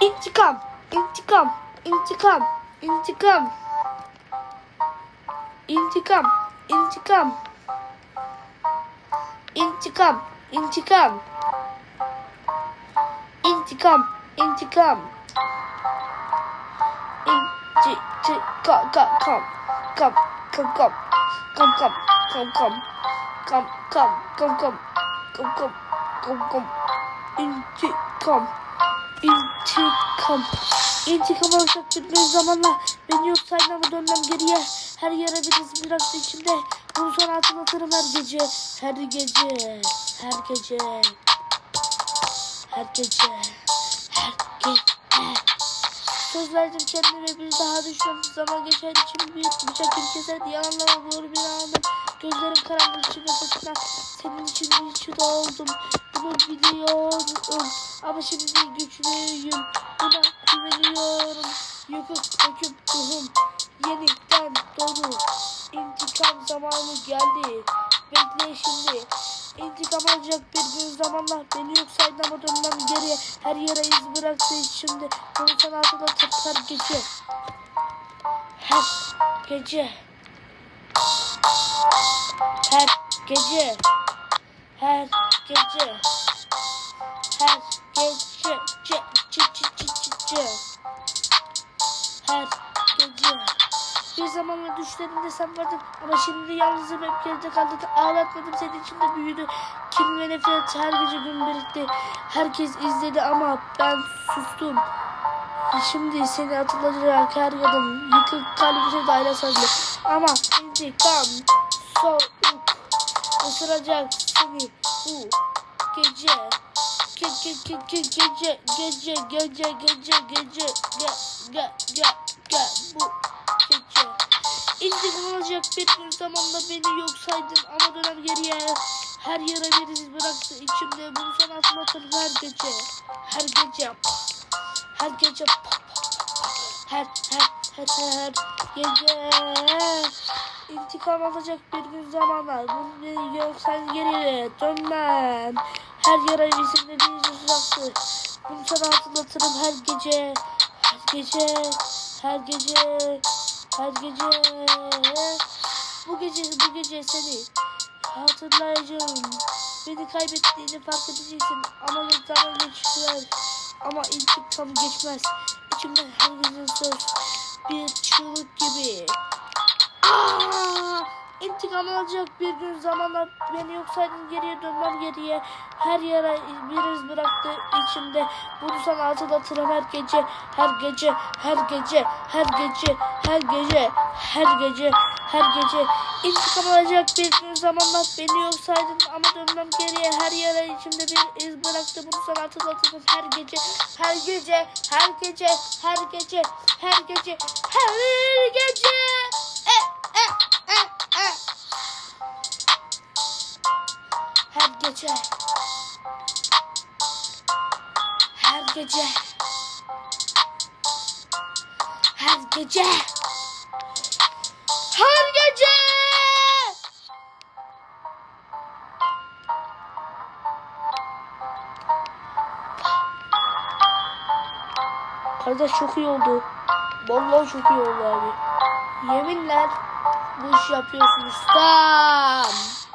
İntikam, intikam, intikam, intikam. İntikam, intikam. İntikam, intikam. İntikam, intikam. İntikam, kam, kam, kam, kam, kam, kam, kam, kam, kam, kam, kam, kam, kam, kam, kam, kam, kam. İntikam, intikam. İntikam alacak bir zamanla beni yok saymama dönmem geriye. Her yere bir iz bıraktı içimde. Bunu sonra hatırlatırım her gece. Her gece. Her gece. Her gece. Her gece. Söz verdim kendime bir daha düşmem. Zaman geçer içim bir bıçak bir keser. Yalanlama doğru bir anım. Gözlerim karanlık içinde fırtına. Senin için bir çıda oldum. Bunu biliyorum. Ama şimdi güçlüyüm. Buna güveniyorum. Yıkık döküp ruhum. Yeniden dolu. İntikam zamanı geldi. Bekle şimdi. İntikam alacak bir gün zamanla beni yok saydı ama dönmem geriye. Her yere iz bıraktı içimde. Bunu sana hatırlatır her gece. Her gece. Her gece. Her gece. Her gece. Ce, ce, ce, ce, ce, ce. Her gece. Bir zamanlar düşlerinde sen vardın ama şimdi yalnızım hep geride kaldın. Ağlatmadım senin içinde büyüdü. Kin ve nefret her gece gün birikti. Herkes izledi ama ben sustum. Şimdi seni hatırlayacak her yanım yıkık kalbimize daire sarılı. Ama intikam soğuk ısıracak seni bu gece. Ge, ge, ge, ge, gece gece gece gece gece ge, ge, ge, ge, bu gece. İntikam alacak bir gün zamanla beni yok saydın ama dönem geriye. Her yere bir iz bıraktı içimde bunu sana hatırlatır her gece. Her gece. Her gece. Her her her her gece. İntikam alacak bir gün zamanla bunu beni yok sen geriye dönmem. Her yere bizim de bir iz bıraktı. Bunu sana hatırlatırım her gece. Her gece. Her gece. Her gece. Bu gece bu gece seni hatırlayacağım. Beni kaybettiğini fark edeceksin. Ama zaman geçer. Ama intikam geçmez. İçimde her gece söz. Bir çığlık gibi. İntikam alacak bir gün zamanla beni yok saydın geriye dönmem geriye. Her yere bir iz bıraktı içimde. Bunu sana hatırlatırım her gece, her gece, her gece, her gece, her gece, her gece, her gece. İntikam alacak bir gün zamanla beni yok saydın ama dönmem geriye. Her yere içimde bir iz bıraktı. Bunu sana hatırlatırım her gece, her gece, her gece, her gece, her gece, her gece. Eh, gece. Her gece. Her gece. Her gece. Kardeş çok iyi oldu. Vallahi çok iyi oldu abi. Yeminler bu işi yapıyorsun ustam.